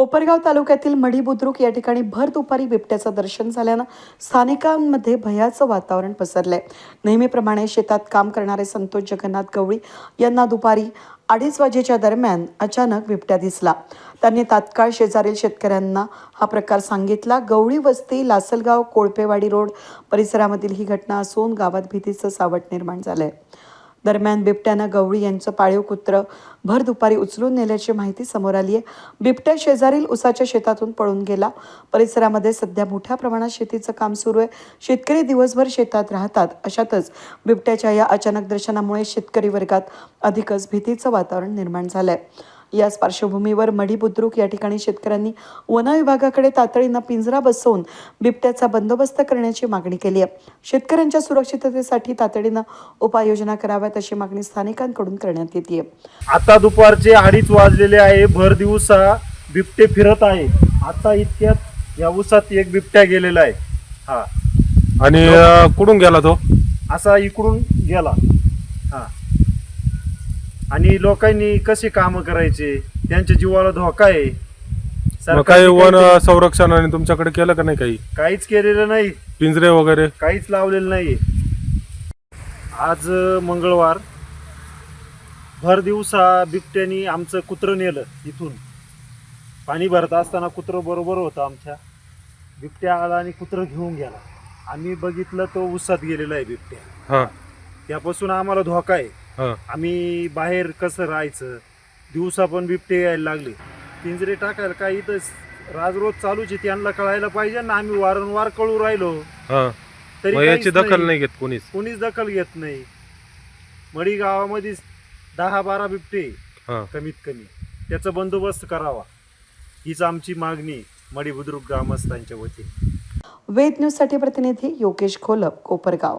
कोपरगाव तालुक्यातील मढी बुद्रुक या ठिकाणी भर दुपारी बिबट्याचं दर्शन झाल्यानं स्थानिकांमध्ये भयाचं वातावरण पसरलंय. नेहमीप्रमाणे शेतात काम करणारे संतोष जगन्नाथ गवळी यांना दुपारी अडीच वाजेच्या दरम्यान अचानक बिबट्या दिसला. त्यांनी तात्काळ शेजारील शेतकऱ्यांना हा प्रकार सांगितला. गवळी वस्ती लासलगाव कोळपेवाडी रोड परिसरामधील ही घटना असून गावात भीतीचं सावट निर्माण झालंय. दरम्यान बिबट्यानं गवळी यांचं पाळीव कुत्र भर दुपारी उचलून नेल्याची माहिती समोर आली आहे. बिबट्या शेजारील उसाच्या शेतातून पळून गेला. परिसरामध्ये सध्या मोठ्या प्रमाणात शेतीचं काम सुरू आहे. शेतकरी दिवसभर शेतात राहतात. अशातच बिबट्याच्या या अचानक दर्शनामुळे शेतकरी वर्गात अधिकच भीतीचं वातावरण निर्माण झालं आहे याच पार्श्वभूमीवर मढी बुद्रुक या ठिकाणी शेतकऱ्यांनी वन विभागाकडे तातडीनं पिंजरा बसवून बिबट्याचा बंदोबस्त करण्याची मागणी केली आहे. शेतकऱ्यांच्या सुरक्षिततेसाठी तातडीनं उपाययोजना कराव्यात अशी मागणी स्थानिकांकडून करण्यात येते. आता दुपारचे अडीच वाजलेले आहे. भर दिवसा बिबटे फिरत आहे. आता इतक्यात या उसात एक बिबट्या गेलेला आहे. हा. आणि कुठून गेला तो? असा इकडून गेला. हा. आणि लोकांनी कसे काम करायचे? त्यांच्या जीवाला धोका आहे. मग काही सरकारने वन काहीतरी- संरक्षणाने तुमच्याकडे केलं का नाही काही? काहीच केलेलं नाही. पिंजरे वगैरे? काहीच लावलेलं नाही. आज अं, मंगळवार. भर दिवसा बिबट्यानी आमचं कुत्रं नेलं इथून. पाणी भरत असताना कुत्रं बरोबर होतं आमच्या. बिबट्या आला आणि कुत्रं घेऊन गेला. आम्ही बघितलं तो उसात गेलेला आहे बिबट्या. हा. त्यापासून आम्हाला धोका आहे. हा. आम्ही बाहेर कसं राहायचं? दिवसा पण बिबटे यायला लागले. पिंजरे टाकायला काय इथं राज रोज चालूच आहे त्यांना कळायला पाहिजे ना आम्ही वारंवार कळू राहिलो. हा. तरी मग याची काहीच दखल नाही घेत कोणीच. कोणीच दखल घेत नाही. मडी गावामध्ये दहा बारा बिबटे हा. कमीत कमी त्याचा बंदोबस्त करावा. हीच आमची मागणी मडी बुद्रुक ग्रामस्थांच्या वतीने. वेद न्यूजसाठी प्रतिनिधी योगेश खोलप कोपरगाव.